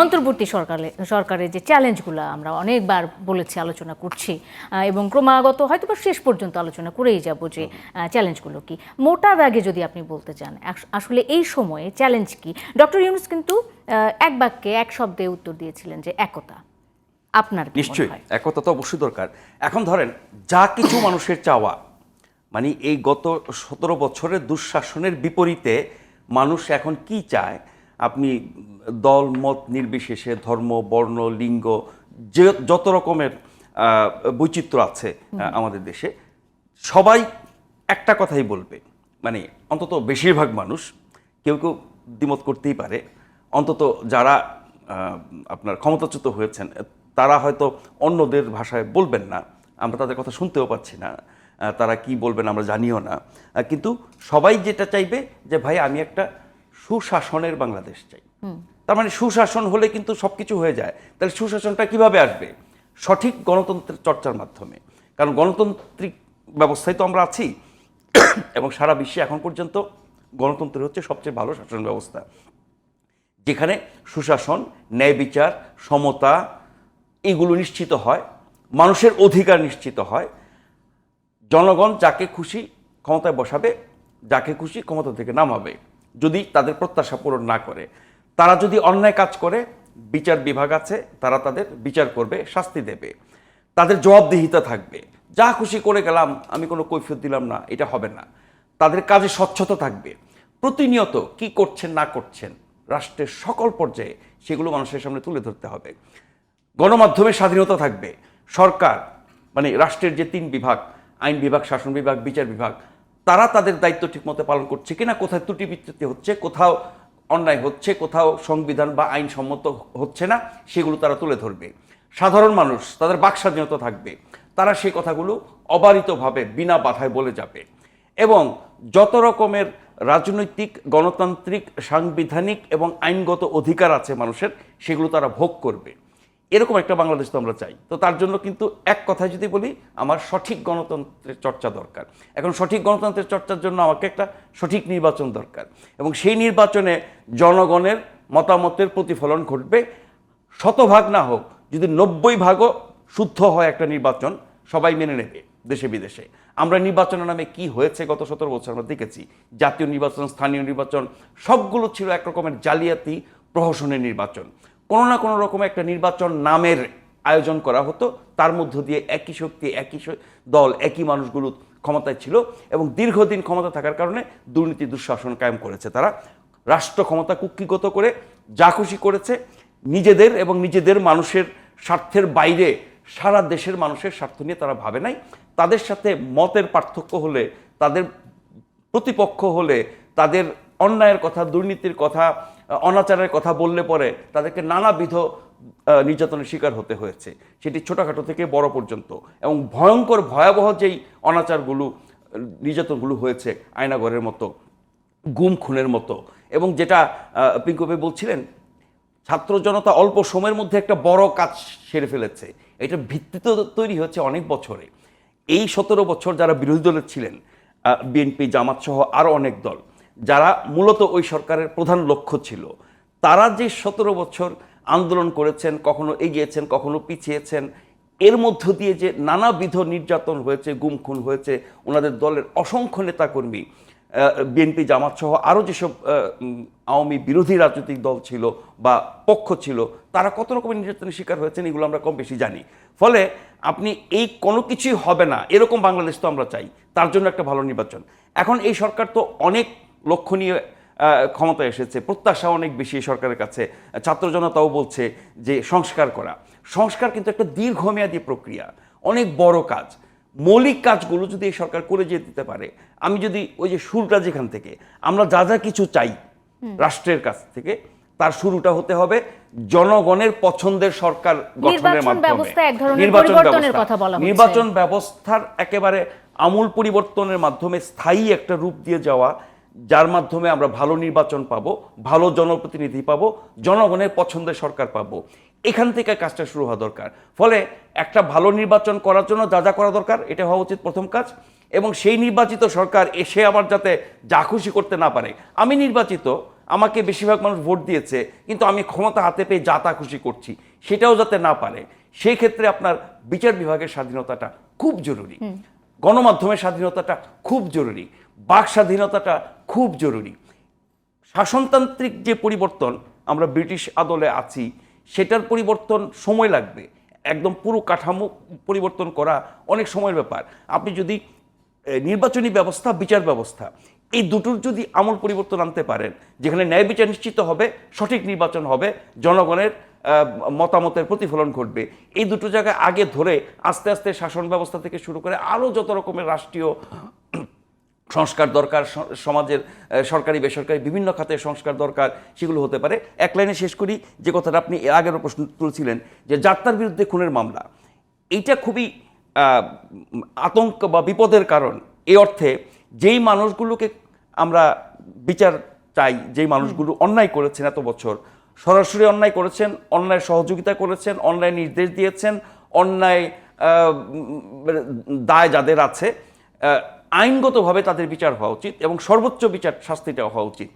অন্তর্বর্তী সরকারে সরকারের যে চ্যালেঞ্জগুলো আমরা অনেকবার বলেছি আলোচনা করছি এবং ক্রমাগত হয়তো বা শেষ পর্যন্ত আলোচনা করেই যাব যে চ্যালেঞ্জগুলো কি। মোটা ব্যাগে যদি আপনি বলতে চান আসলে এই সময়ে চ্যালেঞ্জ কি? ডক্টর ইউনুস কিন্তু এক বাক্যে এক শব্দে উত্তর দিয়েছিলেন যে একতা। আপনার নিশ্চয়ই একতা তো অবশ্যই দরকার। এখন ধরেন যা কিছু মানুষের চাওয়া মানে এই গত সতেরো বছরের দুঃশাসনের বিপরীতে মানুষ এখন কি চায়? আপনি দল মত নির্বিশেষে ধর্ম বর্ণ লিঙ্গ যে যত রকমের বৈচিত্র্য আছে আমাদের দেশে সবাই একটা কথাই বলবে। মানে অন্তত বেশিরভাগ মানুষ কেউ কেউ দ্বিমত করতেই পারে। অন্তত যারা আপনার ক্ষমতাচ্যুত হয়েছেন তারা হয়তো অন্যদের ভাষায় বলবেন না। আমরা তাদের কথা শুনতেও পাচ্ছি না। তারা কি বলবেন আমরা জানিও না। কিন্তু সবাই যেটা চাইবে যে ভাই আমি একটা সুশাসনের বাংলাদেশ চাই। তার মানে সুশাসন হলে কিন্তু সব কিছু হয়ে যায়। তাহলে সুশাসনটা কীভাবে আসবে? সঠিক গণতন্ত্রের চর্চার মাধ্যমে। কারণ গণতান্ত্রিক ব্যবস্থায় তো আমরা আছি। এবং সারা বিশ্বে এখন পর্যন্ত গণতন্ত্র হচ্ছে সবচেয়ে ভালো শাসন ব্যবস্থা। যেখানে সুশাসন ন্যায় বিচার সমতা এগুলো নিশ্চিত হয়। মানুষের অধিকার নিশ্চিত হয়। জনগণ যাকে খুশি ক্ষমতায় বসাবে যাকে খুশি ক্ষমতা থেকে নামাবে। যদি তাদের প্রত্যাশা পূরণ না করে। তারা যদি অন্যায় কাজ করে, বিচার বিভাগ আছে, তারা তাদের বিচার করবে, শাস্তি দেবে। তাদের জবাবদিহিতা থাকবে। যা খুশি করে গেলাম, আমি কোনো কৈফিয়ত দিলাম না, এটা হবে না। তাদের কাজে স্বচ্ছতা থাকবে। প্রতিনিয়ত কি করছেন, না করছেন, রাষ্ট্রের সকল পর্যায়ে সেগুলো মানুষের সামনে তুলে ধরতে হবে। গণমাধ্যমের স্বাধীনতা থাকবে। সরকার মানে রাষ্ট্রের যে তিন বিভাগ, আইন বিভাগ, শাসন বিভাগ, বিচার বিভাগ তারা তাদের দায়িত্ব ঠিকমতো পালন করছে কিনা, কোথায় ত্রুটি বিচ্যুতি হচ্ছে, কোথাও অন্যায় হচ্ছে, কোথাও সংবিধান বা আইনসম্মত হচ্ছে না, সেগুলো তারা তুলে ধরবে। সাধারণ মানুষ, তাদের বাক স্বাধীনতা থাকবে। তারা সেই কথাগুলো অবারিতভাবে, বিনা বাধায় বলে যাবে। এবং যত রকমের রাজনৈতিক, গণতান্ত্রিক, সাংবিধানিক এবং আইনগত অধিকার আছে মানুষের, সেগুলো তারা ভোগ করবে। এরকম একটা বাংলাদেশ তো আমরা চাই। তো তার জন্য কিন্তু এক কথায় যদি বলি, আমার সঠিক গণতন্ত্রের চর্চা দরকার। এখন সঠিক গণতন্ত্রের চর্চার জন্য আমাকে একটা সঠিক নির্বাচন দরকার। এবং সেই নির্বাচনে জনগণের মতামতের প্রতিফলন ঘটবে। শতভাগ না হোক, যদি নব্বই ভাগও শুদ্ধ হয় একটা নির্বাচন, সবাই মেনে নেবে দেশে বিদেশে। আমরা নির্বাচনের নামে কি হয়েছে গত সতেরো বছর আমরা দেখেছি। জাতীয় নির্বাচন, স্থানীয় নির্বাচন, সবগুলো ছিল এক রকমের জালিয়াতি প্রহসনের নির্বাচন। কোনো না কোনো রকম একটা নির্বাচন নামের আয়োজন করা হতো। তার মধ্য দিয়ে একই শক্তি, একই দল, একই মানুষগুলো ক্ষমতায় ছিল এবং দীর্ঘদিন ক্ষমতা থাকার কারণে দুর্নীতি দুঃশাসন কায়েম করেছে তারা। রাষ্ট্র ক্ষমতা কুক্ষিগত করে যা খুশি করেছে, নিজেদের এবং নিজেদের মানুষের স্বার্থের বাইরে সারা দেশের মানুষের স্বার্থ নিয়ে তারা ভাবে নাই। তাদের সাথে মতের পার্থক্য হলে, তাদের প্রতিপক্ষ হলে, তাদের অন্যায়ের কথা, দুর্নীতির কথা অনাচারের কথা বললে পরে তাদেরকে নানাবিধ নির্যাতনের শিকার হতে হয়েছে। সেটি ছোটোখাটো থেকে বড় পর্যন্ত এবং ভয়ঙ্কর ভয়াবহ যেই অনাচারগুলো নির্যাতনগুলো হয়েছে আয়নাগরের মতো গুম খুনের মতো এবং যেটা আহ, পিঙ্কু বলছিলেন ছাত্র জনতা অল্প সময়ের মধ্যে একটা বড় কাজ সেরে ফেলেছে। এটা ভিত্তি তো তৈরি হচ্ছে অনেক বছরে। এই সতেরো বছর যারা বিরোধী দলের ছিলেন বিএনপি জামাত সহ আরও অনেক দল যারা মূলত ওই সরকারের প্রধান লক্ষ্য ছিল, তারা যে সতেরো বছর আন্দোলন করেছেন, কখনো এগিয়েছেন, কখনো পিছিয়েছেন, এর মধ্য দিয়ে যে নানাবিধ নির্যাতন হয়েছে গুম খুন হয়েছে, ওনাদের দলের অসংখ্য নেতাকর্মী বিএনপি, জামাত সহ আরও যেসব আওয়ামী বিরোধী রাজনৈতিক দল ছিল বা পক্ষ ছিল, তারা কত রকমের নির্যাতনের শিকার হয়েছেন এগুলো আমরা কম বেশি জানি। ফলে আপনি এই কোনো কিছুই হবে না, এরকম বাংলাদেশ তো আমরা চাই, তার জন্য একটা ভালো নির্বাচন। এখন এই সরকার তো অনেক আহ, ক্ষমতায় এসেছে। প্রত্যাশা অনেক বেশি সরকারের কাছে। ছাত্র জনতাও বলছে যে সংস্কার করা। সংস্কার কিন্তু একটা দীর্ঘমেয়াদী প্রক্রিয়া। অনেক বড় কাজ। মৌলিক কাজগুলো যদি এই সরকার করে যেতে দিতে পারে আমি যদি ওই যে শুরুটা যেখান থেকে আমরা যা যা কিছু চাই রাষ্ট্রের কাছ থেকে তার শুরুটা হতে হবে জনগণের পছন্দের সরকার গঠনের মাধ্যমে। ব্যবস্থা। নির্বাচন ব্যবস্থার একেবারে আমূল পরিবর্তনের মাধ্যমে স্থায়ী একটা রূপ দিয়ে যাওয়া যার মাধ্যমে আমরা ভালো নির্বাচন পাব ভালো জনপ্রতিনিধি পাব জনগণের পছন্দের সরকার পাবো। এখান থেকে কাজটা শুরু হওয়া দরকার। ফলে একটা ভালো নির্বাচন করার জন্য যা যা করা দরকার এটা হওয়া উচিত প্রথম কাজ। এবং সেই নির্বাচিত সরকার এসে আবার যাতে যা খুশি করতে না পারে। আমি নির্বাচিত আমাকে বেশিরভাগ মানুষ ভোট দিয়েছে কিন্তু আমি ক্ষমতা হাতে পেয়ে যা তা খুশি করছি সেটাও যাতে না পারে। সেই ক্ষেত্রে আপনার বিচার বিভাগের স্বাধীনতাটা খুব জরুরি। গণমাধ্যমের স্বাধীনতাটা খুব জরুরি। বাক স্বাধীনতাটা খুব জরুরি। শাসনতান্ত্রিক যে পরিবর্তন আমরা ব্রিটিশ আদলে আছি, সেটার পরিবর্তন সময় লাগবে। একদম পুরো কাঠামো পরিবর্তন করা অনেক সময়ের ব্যাপার। আপনি যদি নির্বাচনী ব্যবস্থা, বিচার ব্যবস্থা, এই দুটোর যদি আমল পরিবর্তন আনতে পারেন, যেখানে ন্যায় বিচার নিশ্চিত হবে, সঠিক নির্বাচন হবে, জনগণের মতামতের প্রতিফলন ঘটবে, এই দুটো জায়গায় আগে ধরে আস্তে আস্তে শাসন ব্যবস্থা থেকে শুরু করে আরও যত রকমের রাষ্ট্রীয় সংস্কার দরকার সমাজের সরকারি, বেসরকারি বিভিন্ন খাতের সংস্কার দরকার, সেগুলো হতে পারে। এক লাইনে শেষ করি, যে কথাটা আপনি এর আগেরও প্রশ্ন তুলছিলেন, যে যাত্রার বিরুদ্ধে খুনের মামলা। এইটা খুবই আতঙ্ক বা বিপদের কারণ। এই অর্থে যেই মানুষগুলোকে আমরা বিচার চাই, যেই মানুষগুলো অন্যায় করেছেন এত বছর, সরাসরি অন্যায় করেছেন, অন্যায় সহযোগিতা করেছেন, অন্যায় নির্দেশ দিয়েছেন, অন্যায় দায় যাদের আছে আইনগতভাবে তাদের বিচার হওয়া উচিত এবং সর্বোচ্চ বিচার শাস্তিটা হওয়া উচিত।